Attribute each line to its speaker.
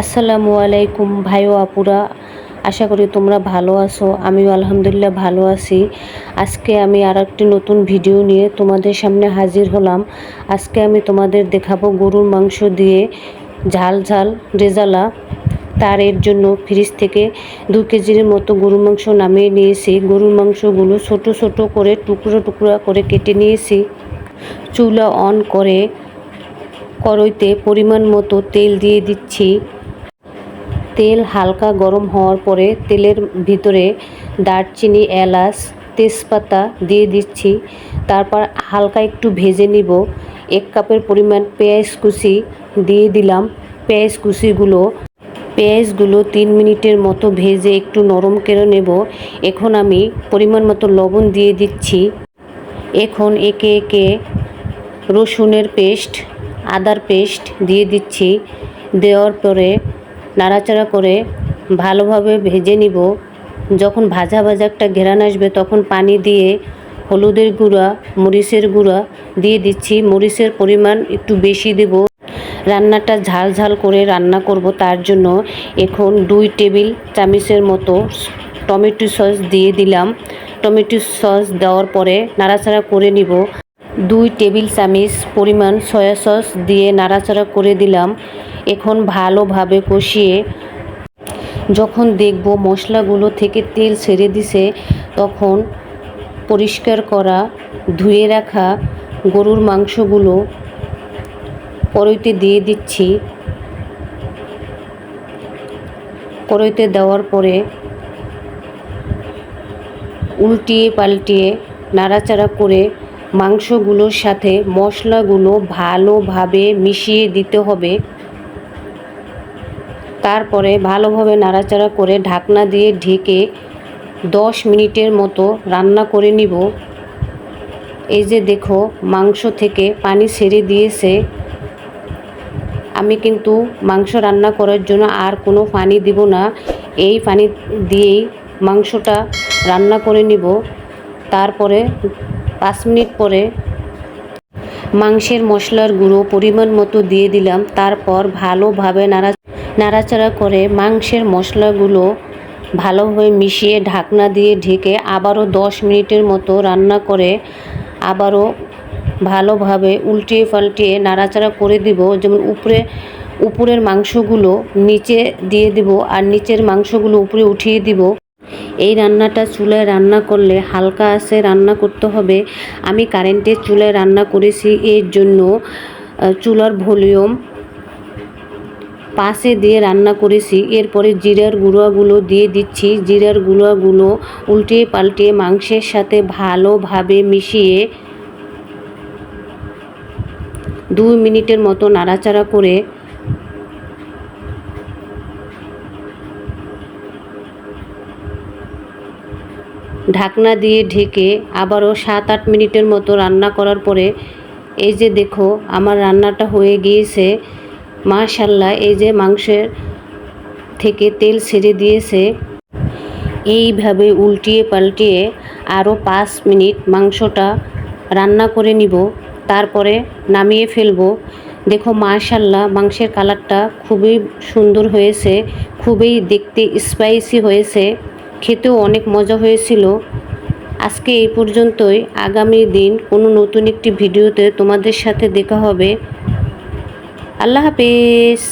Speaker 1: আসসালামু আলাইকুম ভাই ও আপুরা, আশা করি তোমরা ভালো আছো, আমিও আলহামদুলিল্লাহ ভালো আছি। আজকে আমি আর একটি নতুন ভিডিও নিয়ে তোমাদের সামনে হাজির হলাম। আজকে আমি তোমাদের দেখাবো গরুর মাংস দিয়ে ঝাল ঝাল রেজালা। তার এর জন্য ফ্রিজ থেকে দু কেজির মতো গরুর মাংস নামিয়ে নিয়েছি। গরুর মাংসগুলো ছোট ছোট করে টুকরো টুকরো করে কেটে নিয়েছি। চুলা অন করে কড়াইতে পরিমাণ মতো তেল দিয়ে দিচ্ছি। তেল হালকা গরম হওয়ার পরে তেলের ভিতরে দারচিনি, এলাচ, তেজপাতা দিয়ে দিচ্ছি। তারপর হালকা একটু ভেজে নিব। এক কাপের পরিমাণ পেঁয়াজ কুচি দিয়ে দিলাম। পেঁয়াজ কুচিগুলো, পেঁয়াজগুলো তিন মিনিটের মতো ভেজে একটু নরম করে নেব। এখন আমি পরিমাণ মতো লবণ দিয়ে দিচ্ছি। এখন একে একে রসুনের পেস্ট, আদার পেস্ট দিয়ে দিচ্ছি। দেওয়ার পরে নাড়াচাড়া করে ভালোভাবে ভেজে নিব। যখন ভাজা ভাজা একটা ঘেরান আসবে, তখন পানি দিয়ে হলুদের গুঁড়া, মরিচের গুঁড়া দিয়ে দিচ্ছি। মরিচের পরিমাণ একটু বেশি দেব। রান্নাটা ঝাল ঝাল করে রান্না করব। তার জন্য এখন দুই টেবিল চামিচের মতো টমেটো সস দিয়ে দিলাম। টমেটো সস দেওয়ার পরে নাড়াচাড়া করে নিব। দুই টেবিল চামচ পরিমাণ সয়া সস দিয়ে নাড়াচাড়া করে দিলাম। এখন ভালোভাবে কষিয়ে যখন দেখব মশলাগুলো থেকে তেল ছেড়ে দিছে, তখন পরিষ্কার করা, ধুয়ে রাখা গরুর মাংসগুলো কড়াইতে দিয়ে দিচ্ছি। কড়াইতে দেওয়ার পরে উল্টিয়ে পাল্টিয়ে নাড়াচাড়া করে মাংসগুলোর সাথে মশলাগুলো ভালোভাবে মিশিয়ে দিতে হবে। তারপরে ভালোভাবে নাড়াচাড়া করে ঢাকনা দিয়ে ঢেকে দশ মিনিটের মতো রান্না করে নিব। এই যে দেখো, মাংস থেকে পানি ছেড়ে দিয়েছে। আমি কিন্তু মাংস রান্না করার জন্য আর কোনো পানি দিব না। এই পানি দিয়েই মাংসটা রান্না করে নিব। তারপরে পাঁচ মিনিট পরে মাংসের মশলার গুঁড়ো পরিমাণ মতো দিয়ে দিলাম। তারপর ভালোভাবে নাড়া নাড়াচাড়া করে মাংসের মশলাগুলো ভালোভাবে মিশিয়ে ঢাকনা দিয়ে ঢেকে আবারও দশ মিনিটের মতো রান্না করে আবারও ভালোভাবে উল্টিয়ে পাল্টিয়ে নাড়াচাড়া করে দিব। যেমন উপরে উপরের মাংসগুলো নিচে দিয়ে দিব আর নিচের মাংসগুলো উপরে উঠিয়ে দিব। এই রান্নাটা চুলায় রান্না করলে হালকা আছে রান্না করতে হবে। আমি কারেন্টের চুলায় রান্না করেছি, এর জন্য চুলার ভলিউম পাশে দিয়ে রান্না করেছি। এরপরে জিরার গুঁড়াগুলো দিয়ে দিচ্ছি। জিরার গুঁড়াগুলো উল্টিয়ে পাল্টিয়ে মাংসের সাথে ভালোভাবে মিশিয়ে দুই মিনিটের মতো নাড়াচাড়া করে ঢাকনা দিয়ে ঢেকে আবারও সাত আট মিনিটের মতো রান্না করার পরে, এই যে দেখো আমার রান্নাটা হয়ে গিয়েছে। মাশাল্লাহ, এই যে মাংসের থেকে তেল ছেড়ে দিয়েছে। এইভাবে উল্টিয়ে পাল্টিয়ে আরও পাঁচ মিনিট মাংসটা রান্না করে নিব। তারপরে নামিয়ে ফেলব। দেখো মাশাল্লাহ, মাংসের কালারটা খুবই সুন্দর হয়েছে, খুবই দেখতে স্পাইসি হয়েছে। খেতেও অনেক মজা হয়েছিল। আজকে এই পর্যন্তই। আগামী দিন কোনো নতুন একটি ভিডিওতে তোমাদের সাথে দেখা হবে। আল্লাহ হাফিজ।